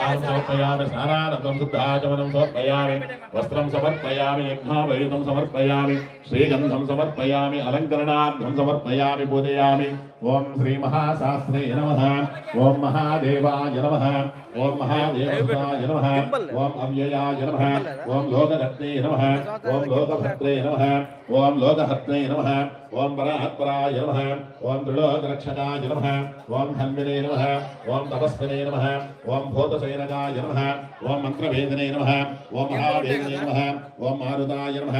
స్నానం సమర్పయామి స్నానానందం శుద్ధాచమనం సమర్పయామి. వస్త్రం సమర్పయామి యజ్ఞావయుధం సమర్పయామి శ్రీగంధం సమర్పయామి అలంకరణార్థం సమర్పయామి పూజయామి. ఓం శ్రీ మహాశాస్త్రే నమ. ఓం మహాదేవాయ నమ. ఓం మహాదేవాయ నమ. ఓం అవ్యయాయ నమ. ఓం లోకరత్నే నమ. ఓం లోకభద్రే నమ. ఓం లోకహత్నే నమ. ఓం పరాత్పరాయ నమ. ఓం త్రిలోకరక్షకాయ నమ. ఓం ధన్వినే నమ. ఓం తపస్వినే నమ. ఓం భూతసేనకాయ నమ. ఓం మంత్రవేదనే నమ. ఓం మహావేదనే నమ. ఓం మారుదాయ నమ.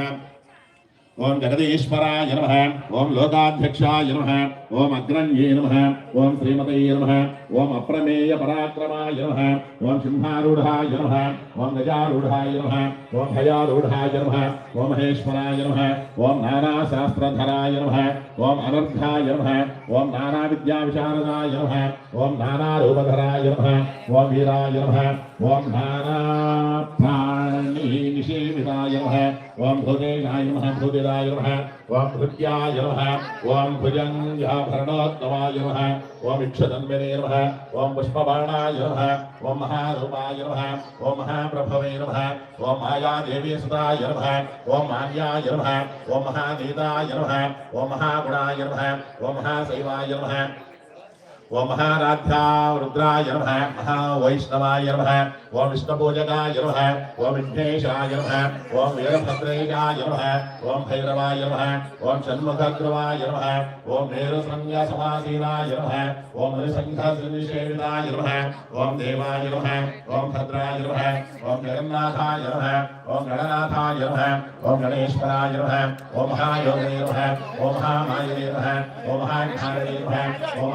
ఓం జగదీశ్వరాయ నమ ఓం లోకాధ్యక్షాయ నమ ఓం అగ్రణ్యే నమ ఓం శ్రీమతయే నమ ఓం అప్రమేయ పరాక్రమాయ నమ ఓం సింహారూఢాయ నమ ఓం గజారూఢాయ నమ ఓం భయారూఢాయ నమ ఓం మహేశ్వరాయ నమ ఓం నానాశాస్త్రధరాయ నమ ఓం అనర్ఘాయ నమ ఓం నానా విద్యావిశారదాయ నమ ఓం నానారూపధరాయ నమ ఓం వీరాయ నమ ఓం నానా ప్రాణి నిషేవితాయ నమ ఓం భుజేశాయ నమ భుజరాయ నమ ఓం భృత్యాయ నమ ఓం భుజంగాభరణోత్తమాయ నమ ఓం ఇక్షదన్వనే నమ ఓం పుష్పబాణాయ నమ ఓం మహారూపాయ నమ ఓం మహాప్రభవే నమ ఓం మాయాదేవీ సుతాయ నమ ఓం మాన్యాయ నమ ఓం మహానీతాయ నమ ఓం మహాగుణాయ నమ ఓం మహారాధ్యా రుద్రాయ నమ మహావైష్ణవాయ నమ ఓం విష్ణుపూజకాయ నమ ఓం విఘ్నేశాయ నమ ఓం వీరభద్రైకాయ నమ ఓం భైరవాయ నమ ఓం షణ్ముఖగ్రవాయ నమ ఓం మేరుసంగ సమాసీనాయ నమ ఓం హరిసంఘనిషేవితాయ నమ ఓం దేవాయ నమ ఓం భద్రాయ నమ ఓం జగన్నాథాయ నమ ఓం గణనాథాయ నమ ఓం గణేశ్వరాయ నమ ఓం మహాయోగే నమ ఓం మహామాయే నమ ఓం మహాజ్ఞానే నమ ఓం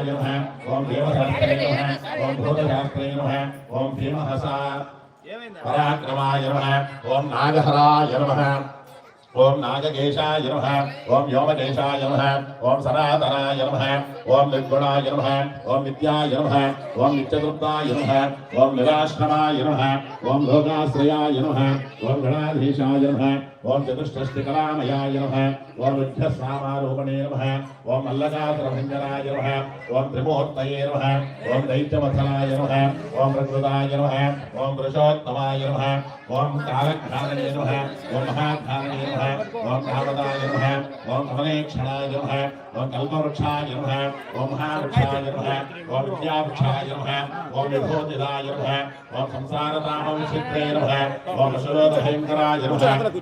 మహాస్కరాయ నమ ఓం దేవశాస్త్రే నమ ఓం భూతశాస్త్రే నమ ఓం భీమహసా పరాక్రమాయ నమ ఓం నాగహరాయ నమ ఓం నాగకేశాయ నమ ఓం వ్యోమకేశాయ నమ ఓం సనాతనాయ నమ ఓం నిర్గుణాయ నమ ఓం విద్యాయ నమ ఓం నిత్యతృప్తాయ నమ ఓం నిరాశ్రమాయ నమ ఓం లోకాశ్రయాయ నమ ఓం గణాధీశాయ నమ ఓం చతుష్టష్టికలామయాయ నమ. ఓం విఘ్నస్వామారూపణే నమ. ఓం మల్లకాసురభంజనాయ నమ. ఓం త్రిమూర్తయే నమ. ఓం దైత్యవసనాయ నమ. ఓం ప్రకృతాయ నమ. ఓం పురుషోత్తమాయ నమ. ఓం కాలఘ్రాణే నమ. ఓం మహాఘ్రాణే నమ. ఓం కామదాయ నమ. ఓం కమలేక్షణాయ నమ ఓం కల్పవృక్షాయ నమ ఓం మహావృక్షాయ నమ ఓం విద్యావృక్షాయ నమ ఓం విభూతిదాయ నమ ఓం సంసారతామవిచిత్రే నమ ఓం అసురోధభయంకరాయ నమ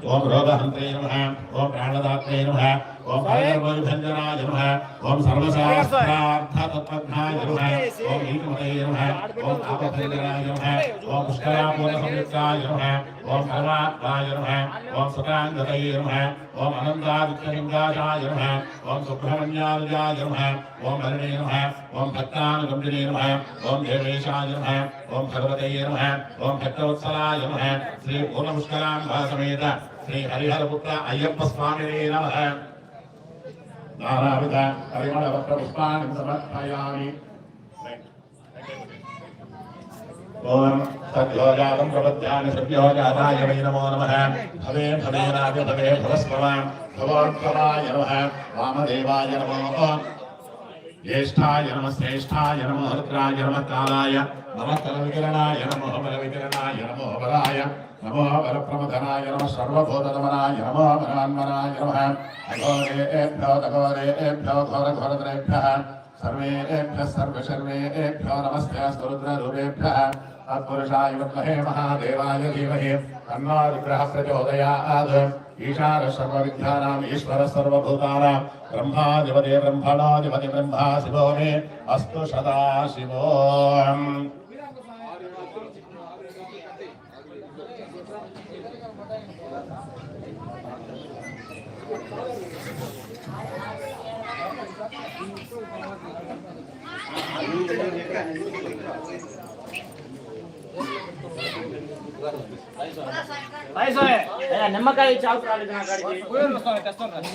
ఓం రోగహంత్రే నమ ఓం ప్రాణదాత్రే నమ ఓం భైరవభంజనాయ నమ ఓం సర్వశాస్త్రార్థతత్వజ్ఞాయ నమ ఓం ఏకమతయే నమ ఓం తాపభంజనాయ నమ ఓం పుష్కరాపూర్ణ సంయుక్తాయ ఓం నమ ఓం సుతాంగతయే నమ ఓం అనంతాదిత్యలింగాయ నమ ఓం సుబ్రహ్మణ్యాయ నమ ఓం హరిణే నమ ఓం భక్తానుగంజనే నమ ఓం దేవేశాయ నమ ఓం భగవతయే నమ ఓం భక్తవత్సలాయ నమ శ్రీ పూర్ణపుష్కరాంబ సమేత శ్రీ హరిహరపుత్ర అయ్యప్ప స్వామినే నమ నానావిధ పరిమళవస్త్ర పుష్పాన్ని సమర్పయామి ఓం సద్యోజాతం ప్రపద్యాని సద్యోజాతాయ వై నమో నమః భవే భవే రాజ భవే భవస్వమాం భవోత్సవాయ నమః వామదేవాయ నమో జ్యేష్ఠాయ నమ శ్రేష్ఠాయ నమో రుద్రాయ నమ కాలాయ నమ కలవికరణాయ నమో బలవికరణాయ నమో బలాయ నమో బలప్రమథనాయ నమ సర్వభూతదమనాయ నమో బలాన్మనాయ నమ అఘోరేభ్యో తఘోరేభ్యో ఘోరఘోరద్రేభ్యः सर्वेभ्यः सर्वशर्वेभ्यो नमस्ते स्तुरुद्ररूपेभ्यः तत्पुरुषाय विद्महे महादेवाय धीमहि तन्नो रुद्रः प्रचोदयात् ईशानः सर्वविद्यानाम् ईश्वरः सर्वभूतानां ब्रह्माधिपति ब्रह्मणाधिपति ब्रह्मा शिवो मे अस्तु सदा शिवो నిమ్మకాయ చాకు రాలేదు నా కాడికి